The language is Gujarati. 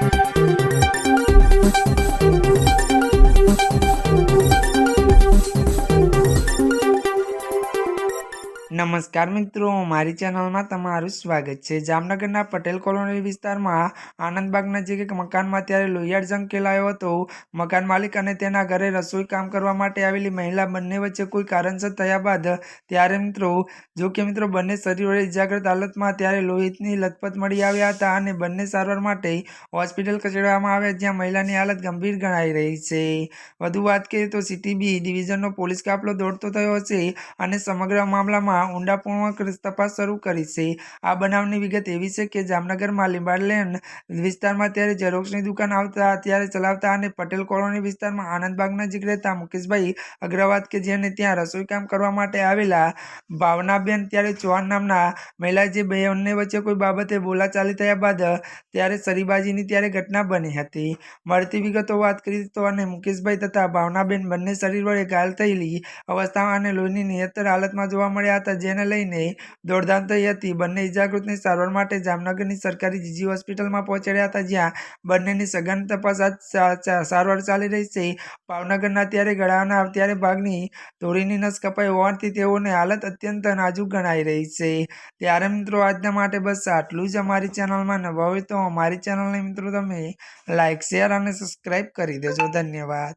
Thank you. નમસ્કાર મિત્રો, મારી ચેનલમાં તમારું સ્વાગત છે. જામનગરના પટેલ કોલોની વિસ્તારમાં આનંદબાગ નજીક એક મકાનમાં ત્યારે લોહિયાળ જંગ ખેલાયો હતો. મકાન માલિક અને તેના ઘરે રસોઈ કામ કરવા માટે આવેલી મહિલા બંને વચ્ચે કોઈ કારણસર થયા બાદ ત્યારે મિત્રો, જો કે મિત્રો, બંને શરીર વડે ઇજાગ્રસ્ત હાલતમાં ત્યારે લોહિતની લથપથ મળી આવ્યા હતા અને બંને સારવાર માટે હોસ્પિટલ ખસેડવામાં આવ્યા, જ્યાં મહિલાની હાલત ગંભીર ગણાઈ રહી છે. વધુ વાત કરીએ તો સિટી બી ડિવિઝનનો પોલીસ કાફલો દોડતો થયો છે અને સમગ્ર મામલામાં ઊંડાપૂર્વક તપાસ શરૂ કરી છે. આ બનાવની વિગત એવી છે કે જામનગરમાં લીંબાડ વિસ્તારમાં ત્યારે ઝેરોક્ષની દુકાન આવતા, ત્યારે ચલાવતા અને પટેલ કોલોની વિસ્તારમાં આનંદબાગ નજીક રહેતા મુકેશભાઈ અગ્રવાલ કે જેને ત્યાં રસોઈ કામ કરવા માટે આવેલા ભાવનાબેન ત્યારે ચૌહાણ નામના મહિલા જે બંને વચ્ચે કોઈ બાબતે બોલાચાલી થયા બાદ ત્યારે સરીબાજીની ત્યારે ઘટના બની હતી. મળતી વિગતો વાત કરી તો અને મુકેશભાઈ તથા ભાવનાબેન બંને શરીર વડે ઘાયલ થયેલી અવસ્થામાં અને લોહીની નિયંત્રણ હાલતમાં જોવા મળ્યા હતા. જેને લઈને દોડધામ થઈ હતી. બંને ઇજાગ્રસ્તને સારવાર માટે જામનગરની સરકારી જીજી હોસ્પિટલમાં પહોંચાડ્યા હતા, જ્યાં બંનેની સઘન તપાસ હાથ સારવાર ચાલી રહી છે. ભાવનગરના ત્યારે ગળાના ત્યારે ભાગની ધોળીની નસ કપાઈ હોવાથી તેઓની હાલત અત્યંત નાજુક ગણાઈ રહી છે. ત્યારે મિત્રો આજના માટે બસ આટલું જ અમારી ચેનલમાં નવા હોય તો અમારી ચેનલને મિત્રો તમે લાઇક શેર અને સબસ્ક્રાઈબ કરી દેજો. ધન્યવાદ.